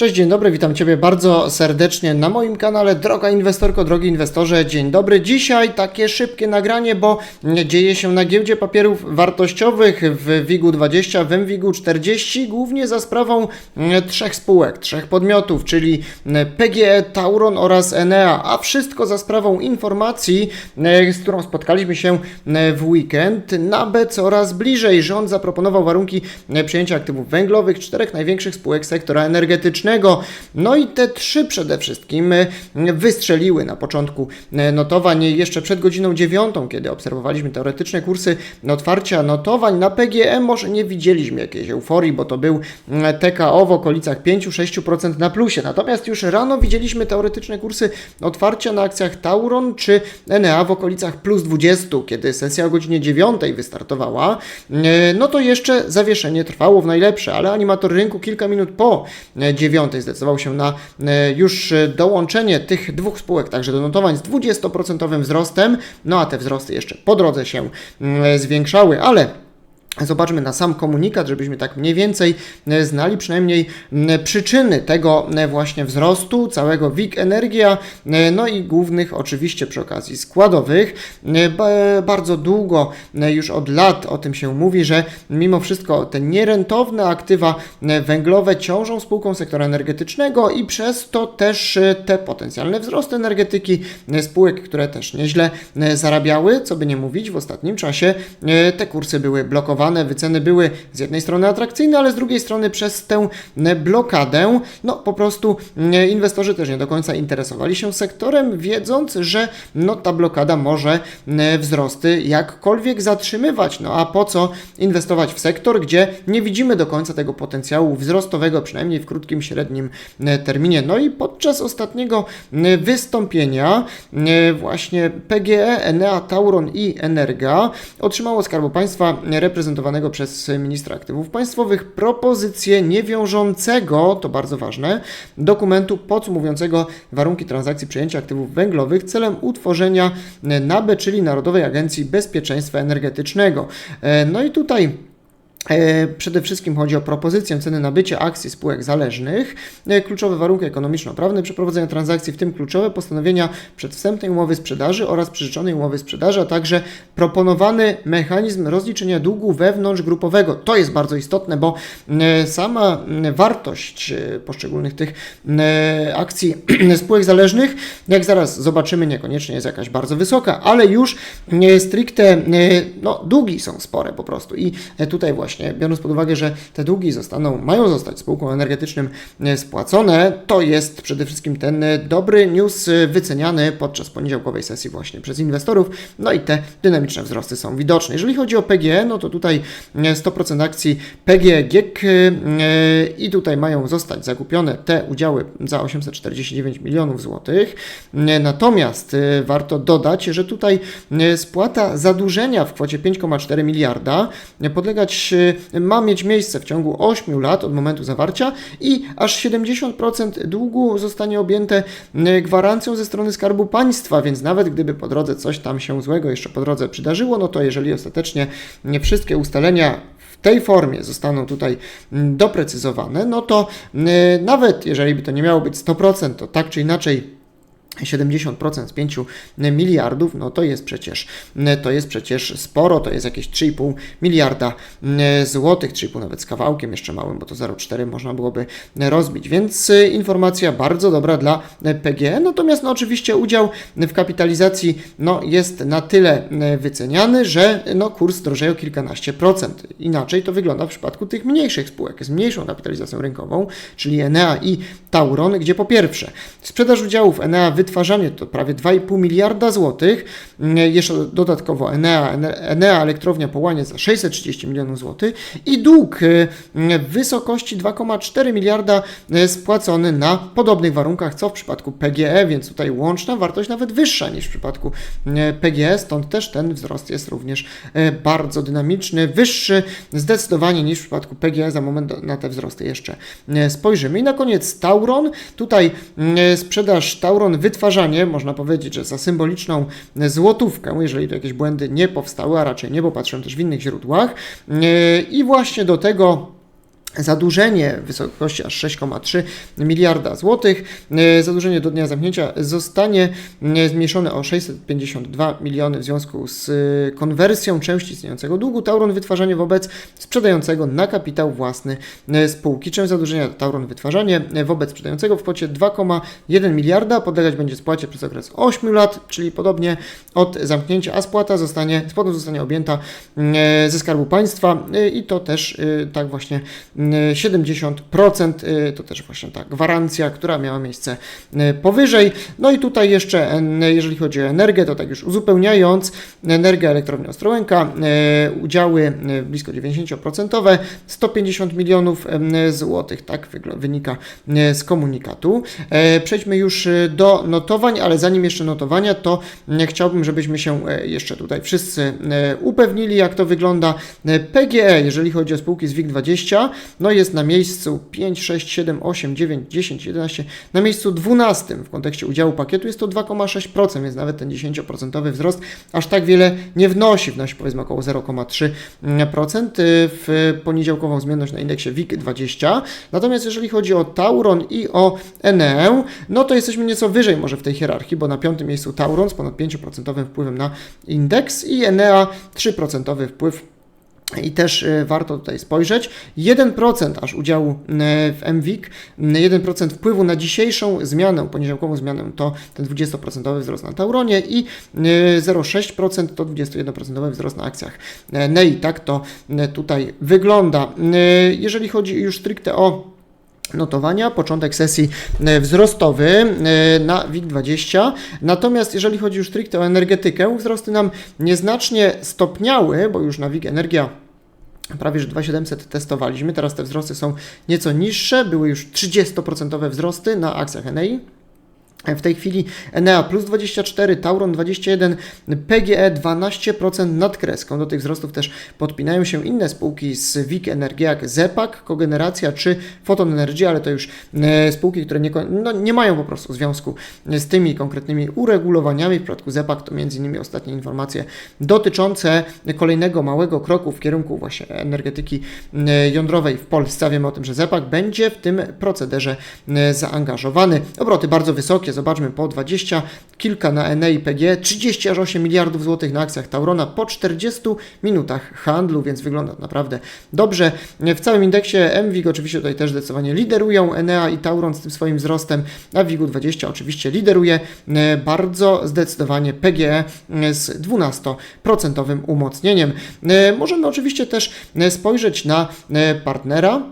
Cześć, dzień dobry, witam Ciebie bardzo serdecznie na moim kanale. Droga inwestorko, drogi inwestorze, dzień dobry. Dzisiaj takie szybkie nagranie, bo dzieje się na giełdzie papierów wartościowych w WIG-20, w MWIG-40, głównie za sprawą trzech spółek, trzech podmiotów, czyli PGE, Tauron oraz Enea, a wszystko za sprawą informacji, z którą spotkaliśmy się w weekend. Na coraz bliżej rząd zaproponował warunki przyjęcia aktywów węglowych czterech największych spółek sektora energetycznego. No i te trzy przede wszystkim e, wystrzeliły na początku e, notowań jeszcze przed godziną dziewiątą, kiedy obserwowaliśmy teoretyczne kursy otwarcia notowań. Na PGE może nie widzieliśmy jakiejś euforii, bo to był e, TKO w okolicach 5-6% na plusie. Natomiast już rano widzieliśmy teoretyczne kursy otwarcia na akcjach Tauron czy Enea w okolicach plus 20, kiedy sesja o godzinie 9 wystartowała. No to jeszcze zawieszenie trwało w najlepsze, ale animator rynku kilka minut po 9 zdecydował się na e, już dołączenie tych dwóch spółek także do notowań z 20% wzrostem, no a te wzrosty jeszcze po drodze się mm, zwiększały, ale Zobaczmy na sam komunikat, żebyśmy tak mniej więcej e, znali przynajmniej przyczyny tego e, właśnie wzrostu całego WIG Energia, e, no i głównych oczywiście przy okazji składowych. Bardzo długo, już od lat o tym się mówi, że mimo wszystko te nierentowne aktywa węglowe ciążą spółką sektora energetycznego i przez to też te potencjalne wzrosty energetyki spółek, które też nieźle zarabiały, co by nie mówić, w ostatnim czasie te kursy były blokowane wyceny były z jednej strony atrakcyjne, ale z drugiej strony przez tę blokadę, no po prostu inwestorzy też nie do końca interesowali się sektorem, wiedząc, że no ta blokada może wzrosty jakkolwiek zatrzymywać. No a po co inwestować w sektor, gdzie nie widzimy do końca tego potencjału wzrostowego, przynajmniej w krótkim, średnim terminie. No i podczas ostatniego wystąpienia właśnie PGE, Enea, Tauron i Energa otrzymało Skarbu Państwa reprezentację prezentowanego przez ministra aktywów państwowych propozycję niewiążącego, to bardzo ważne, dokumentu podsumowującego warunki transakcji przejęcia aktywów węglowych celem utworzenia NABE, czyli Narodowej Agencji Bezpieczeństwa Energetycznego. E, no i tutaj przede wszystkim chodzi o propozycję ceny nabycia akcji spółek zależnych, e, kluczowe warunki ekonomiczno-prawne przeprowadzenia transakcji, w tym kluczowe postanowienia przedwstępnej umowy sprzedaży oraz przyrzeczonej umowy sprzedaży, a także proponowany mechanizm rozliczenia długu wewnątrzgrupowego. To jest bardzo istotne, bo e, sama wartość poszczególnych tych akcji spółek zależnych, jak zaraz zobaczymy, niekoniecznie jest jakaś bardzo wysoka, ale już stricte no, długi są spore po prostu i tutaj właśnie właśnie, biorąc pod uwagę, że te długi zostaną, mają zostać spółką energetycznym e, spłacone, to jest przede wszystkim ten e, dobry news e, wyceniany podczas poniedziałkowej sesji właśnie przez inwestorów, no i te dynamiczne wzrosty są widoczne. Jeżeli chodzi o PGE, no to tutaj 100% akcji PGE GiEK i tutaj mają zostać zakupione te udziały za 849 milionów złotych. Natomiast warto dodać, że tutaj spłata zadłużenia w kwocie 5,4 miliarda podlegać ma mieć miejsce w ciągu 8 lat od momentu zawarcia i aż 70% długu zostanie objęte y, gwarancją ze strony Skarbu Państwa, więc nawet gdyby po drodze coś tam się złego jeszcze po drodze przydarzyło, no to jeżeli ostatecznie nie wszystkie ustalenia tej formie zostaną tutaj mm, doprecyzowane, no to y, nawet jeżeli by to nie miało być 100%, to tak czy inaczej 70% z 5 miliardów, no to jest przecież to jest przecież sporo, to jest jakieś 3,5 miliarda mm, złotych, 3,5 nawet z kawałkiem jeszcze małym, bo to 0,4 można byłoby rozbić, więc y, informacja bardzo dobra dla PGE, natomiast no oczywiście udział w kapitalizacji no jest na tyle wyceniany, że no kurs drożeje o kilkanaście procent. Inaczej to wygląda w przypadku tych mniejszych spółek z mniejszą kapitalizacją rynkową, czyli Enea i Tauron, gdzie po pierwsze sprzedaż udziałów Enea wytwarzanie to prawie 2,5 miliarda złotych, mm, jeszcze dodatkowo Enea, Enea elektrownia połanie za 630 milionów złotych i dług y, w wysokości 2,4 miliarda y, spłacony na podobnych warunkach, co w przypadku PGE, więc tutaj łączna wartość nawet wyższa niż w przypadku y, PGE, stąd też ten wzrost jest również bardzo dynamiczny, wyższy zdecydowanie niż w przypadku PGE. Za moment na te wzrosty jeszcze spojrzymy. I na koniec Tauron. Tutaj sprzedaż Tauron wy wytwarzanie, można powiedzieć, że za symboliczną złotówkę, jeżeli tu jakieś błędy nie powstały, a raczej nie, bo patrzę też w innych źródłach. E, I właśnie do tego Zadłużenie w wysokości aż 6,3 miliarda złotych. E, Zadłużenie do dnia zamknięcia zostanie e, zmniejszone o 652 miliony w związku z e, konwersją części istniejącego długu Tauron Wytwarzanie wobec sprzedającego na kapitał własny spółki. Część zadłużenia Tauron Wytwarzanie wobec sprzedającego w kwocie 2,1 miliarda podlegać będzie spłacie przez okres 8 lat, czyli podobnie od zamknięcia, a spłata zostanie, spłatą zostanie objęta ze Skarbu Państwa i to też tak właśnie 70% e, to też właśnie ta gwarancja, która miała miejsce e, powyżej. No i tutaj jeszcze, jeżeli chodzi o energię, to tak już uzupełniając, energia elektrownia Ostrołęka, e, udziały blisko 90%, 150 milionów złotych, tak wynika z komunikatu. E, Przejdźmy już do notowań, ale zanim jeszcze notowania, to chciałbym, żebyśmy się e, jeszcze tutaj wszyscy e, upewnili, jak to wygląda. PGE, jeżeli chodzi o spółki z WIG20, no jest na miejscu 5, 6, 7, 8, 9, 10, 11, na miejscu 12 w kontekście udziału pakietu jest to 2,6%, więc nawet ten 10% wzrost aż tak wiele nie wnosi, wnosi powiedzmy około 0,3% w poniedziałkową zmienność na indeksie WIG20. Natomiast jeżeli chodzi o Tauron i o Enea, no to jesteśmy nieco wyżej może w tej hierarchii, bo na piątym miejscu Tauron z ponad 5% wpływem na indeks i Enea 3% wpływ i też e, warto tutaj spojrzeć. 1% aż udziału e, w MWIG, m, 1% wpływu na dzisiejszą zmianę, poniedziałkową zmianę to ten 20% wzrost na Tauronie i e, 0,6% to 21% wzrost na akcjach e, NEI. Tak to e, tutaj wygląda. E, Jeżeli chodzi już stricte o notowania, początek sesji e, wzrostowy e, na WIG20. Natomiast jeżeli chodzi już stricte o energetykę, wzrosty nam nieznacznie stopniały, bo już na WIG Energia prawie że 2700 testowaliśmy, teraz te wzrosty są nieco niższe, były już 30% wzrosty na akcjach Enei. W tej chwili Enea plus 24, Tauron 21, PGE 12% nad kreską. Do tych wzrostów też podpinają się inne spółki z WIG Energy jak Zepak, Kogeneracja czy Photon Energy, ale to już e, spółki, które nie, no, nie mają po prostu związku z tymi konkretnymi uregulowaniami. W przypadku Zepak to m.in. ostatnie informacje dotyczące kolejnego małego kroku w kierunku właśnie energetyki e, jądrowej w Polsce. Wiemy o tym, że Zepak będzie w tym procederze e, zaangażowany. Obroty bardzo wysokie, zobaczmy po 20 kilka na Enei PG, 30 aż 8 miliardów złotych na akcjach Taurona po 40 minutach handlu, więc wygląda naprawdę dobrze. W całym indeksie MWIG oczywiście tutaj też zdecydowanie liderują Enea i Tauron z tym swoim wzrostem, a WIG-u 20 oczywiście lideruje e, bardzo zdecydowanie PGE e, z 12% umocnieniem. E, Możemy oczywiście też spojrzeć na partnera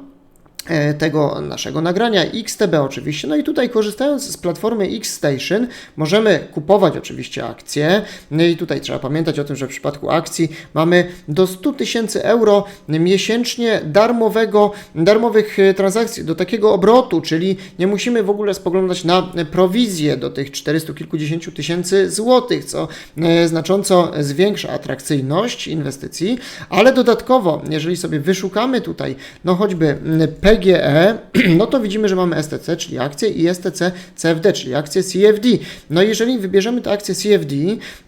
tego naszego nagrania XTB oczywiście. No i tutaj korzystając z platformy Xstation możemy kupować oczywiście akcje. No i tutaj trzeba pamiętać o tym, że w przypadku akcji mamy do 100 tysięcy euro miesięcznie darmowego, darmowych e, transakcji do takiego obrotu, czyli nie musimy w ogóle spoglądać na prowizję do tych 400 kilkudziesięciu tysięcy złotych, co e, znacząco zwiększa atrakcyjność inwestycji, ale dodatkowo, jeżeli sobie wyszukamy tutaj, no choćby mm, PGE, no to widzimy, że mamy STC, czyli akcje i STC CFD, czyli akcje CFD. No jeżeli wybierzemy te akcje CFD,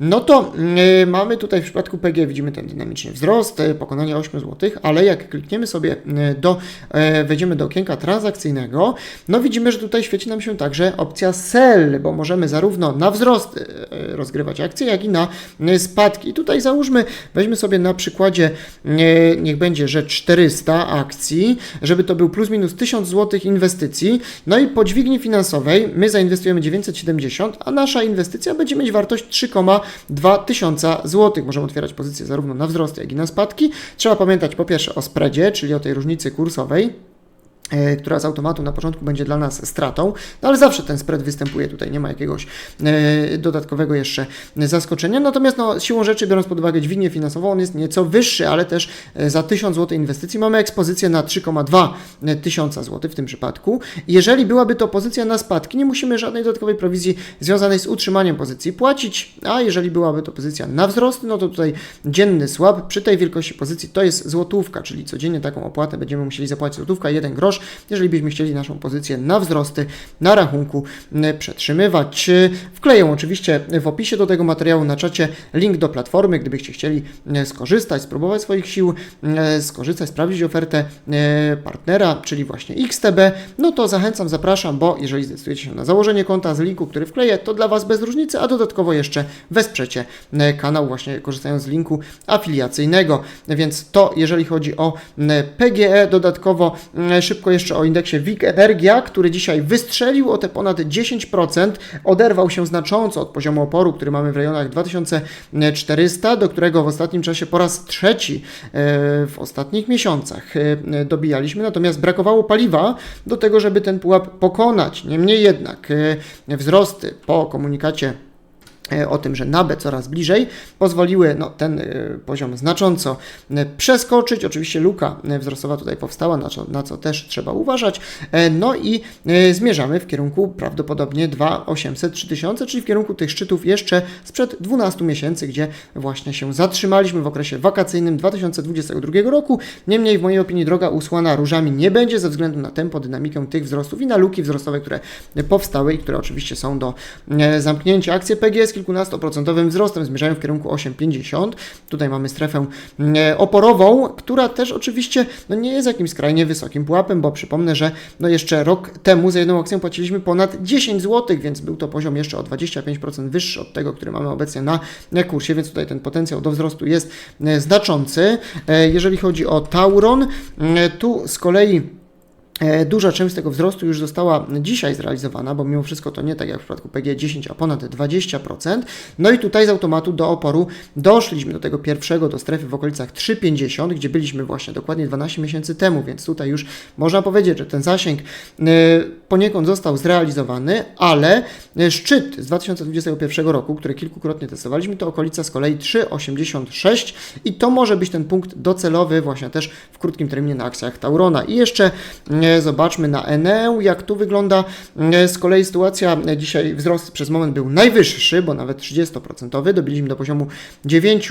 no to y, mamy tutaj w przypadku PGE widzimy ten dynamiczny wzrost, y, pokonanie 8 zł, ale jak klikniemy sobie y, do, wejdziemy do okienka transakcyjnego, no widzimy, że tutaj świeci nam się także opcja sell, bo możemy zarówno na wzrost rozgrywać akcje, jak i na spadki. I tutaj załóżmy, weźmy sobie na przykładzie, niech będzie, że 400 akcji, żeby to był plus minus 1000 zł inwestycji, no i po dźwigni finansowej my zainwestujemy 970, a nasza inwestycja będzie mieć wartość 3,2 tysiąca złotych. Możemy otwierać pozycje zarówno na wzrost, jak i na spadki. Trzeba pamiętać po pierwsze o spreadzie, czyli o tej różnicy kursowej która z automatu na początku będzie dla nas stratą, no ale zawsze ten spread występuje, tutaj nie ma jakiegoś e, dodatkowego jeszcze zaskoczenia. Natomiast no, siłą rzeczy, biorąc pod uwagę dźwignię finansową, on jest nieco wyższy, ale też e, za 1000 zł inwestycji mamy ekspozycję na 3,2 tysiąca zł w tym przypadku. Jeżeli byłaby to pozycja na spadki, nie musimy żadnej dodatkowej prowizji związanej z utrzymaniem pozycji płacić, a jeżeli byłaby to pozycja na wzrost, no to tutaj dzienny swap przy tej wielkości pozycji to jest złotówka, czyli codziennie taką opłatę będziemy musieli zapłacić złotówka, jeden grosz, jeżeli byśmy chcieli naszą pozycję na wzrosty na rachunku m, przetrzymywać. E, Wkleję oczywiście w opisie do tego materiału na czacie link do platformy, gdybyście chcieli e, skorzystać, spróbować swoich sił, skorzystać, sprawdzić ofertę partnera, czyli właśnie XTB, no to zachęcam, zapraszam, bo jeżeli zdecydujecie się na założenie konta z linku, który wkleję, to dla Was bez różnicy, a dodatkowo jeszcze wesprzecie kanał właśnie korzystając z linku afiliacyjnego. Więc to jeżeli chodzi o PGE, dodatkowo m, szybko jeszcze o indeksie WIG Energia, który dzisiaj wystrzelił o te ponad 10%, oderwał się znacząco od poziomu oporu, który mamy w rejonach 2400, do którego w ostatnim czasie po raz trzeci e, w ostatnich miesiącach e, dobijaliśmy, natomiast brakowało paliwa do tego, żeby ten pułap pokonać. Niemniej jednak e, wzrosty po komunikacie o tym, że NABE coraz bliżej, pozwoliły no, ten e, poziom znacząco e, przeskoczyć. Oczywiście luka e, wzrostowa tutaj powstała, na co, na co też trzeba uważać. E, No i e, zmierzamy w kierunku prawdopodobnie 2800-3000, czyli w kierunku tych szczytów jeszcze sprzed 12 miesięcy, gdzie właśnie się zatrzymaliśmy w okresie wakacyjnym 2022 roku. Niemniej w mojej opinii droga usłana różami nie będzie ze względu na tempo, dynamikę tych wzrostów i na luki wzrostowe, które powstały i które oczywiście są do e, zamknięcia. Akcje PGE z kilkunastoprocentowym wzrostem zmierzają w kierunku 8,50. Tutaj mamy strefę e, oporową, która też oczywiście no, nie jest jakimś skrajnie wysokim pułapem, bo przypomnę, że no, jeszcze rok temu za jedną akcję płaciliśmy ponad 10 zł, więc był to poziom jeszcze o 25% wyższy od tego, który mamy obecnie na kursie, więc tutaj ten potencjał do wzrostu jest e, znaczący. E, Jeżeli chodzi o Tauron, tu z kolei Duża część tego wzrostu już została dzisiaj zrealizowana, bo mimo wszystko to nie tak jak w przypadku PG 10, a ponad 20%. No i tutaj z automatu do oporu doszliśmy do tego pierwszego, do strefy w okolicach 3,50, gdzie byliśmy właśnie dokładnie 12 miesięcy temu, więc tutaj już można powiedzieć, że ten zasięg e, poniekąd został zrealizowany, ale e, szczyt z 2021 roku, który kilkukrotnie testowaliśmy, to okolica z kolei 3,86 i to może być ten punkt docelowy właśnie też w krótkim terminie na akcjach Taurona. I jeszcze e, zobaczmy na Eneu, jak tu wygląda e, z kolei sytuacja. E, Dzisiaj wzrost przez moment był najwyższy, bo nawet 30%, dobiliśmy do poziomu 9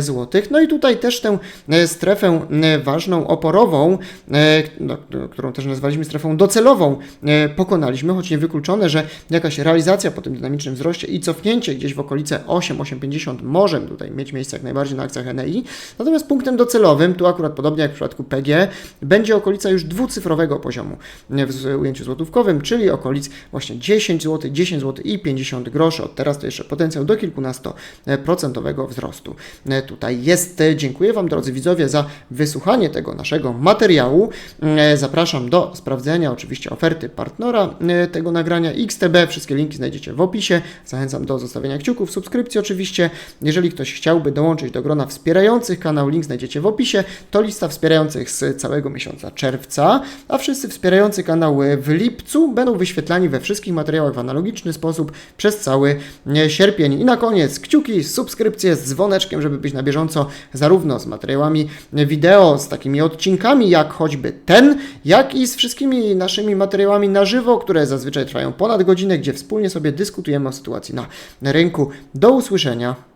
zł. No i tutaj też tę e, strefę e, ważną, oporową, e, no, którą też nazwaliśmy strefą docelową, e, pokonaliśmy, choć niewykluczone, że jakaś realizacja po tym dynamicznym wzroście i cofnięcie gdzieś w okolice 8-8,50 może tutaj mieć miejsce jak najbardziej na akcjach NEI. Natomiast punktem docelowym, tu akurat podobnie jak w przypadku PG, będzie okolica już dwucyfrowego poziomu w ujęciu złotówkowym, czyli okolic właśnie 10 zł, 10 zł i 50 groszy. Od teraz to jeszcze potencjał do kilkunastoprocentowego wzrostu e, tutaj jest. Dziękuję Wam, drodzy widzowie, za wysłuchanie tego naszego materiału. E, Zapraszam do sprawdzenia oczywiście oferty partnera e, tego nagrania XTB. Wszystkie linki znajdziecie w opisie. Zachęcam do zostawienia kciuków, subskrypcji oczywiście. Jeżeli ktoś chciałby dołączyć do grona wspierających kanał, link znajdziecie w opisie. To lista wspierających z całego miesiąca czerwca, a wszyscy wspierający kanał w lipcu będą wyświetlani we wszystkich materiałach w analogiczny sposób przez cały e, sierpień. I na koniec kciuki, subskrypcje z dzwoneczkiem, żeby być na bieżąco zarówno z materiałami wideo, z takimi odcinkami jak choćby ten, jak i z wszystkimi naszymi materiałami na żywo, które zazwyczaj trwają ponad godzinę, gdzie wspólnie sobie dyskutujemy o sytuacji na rynku. Do usłyszenia.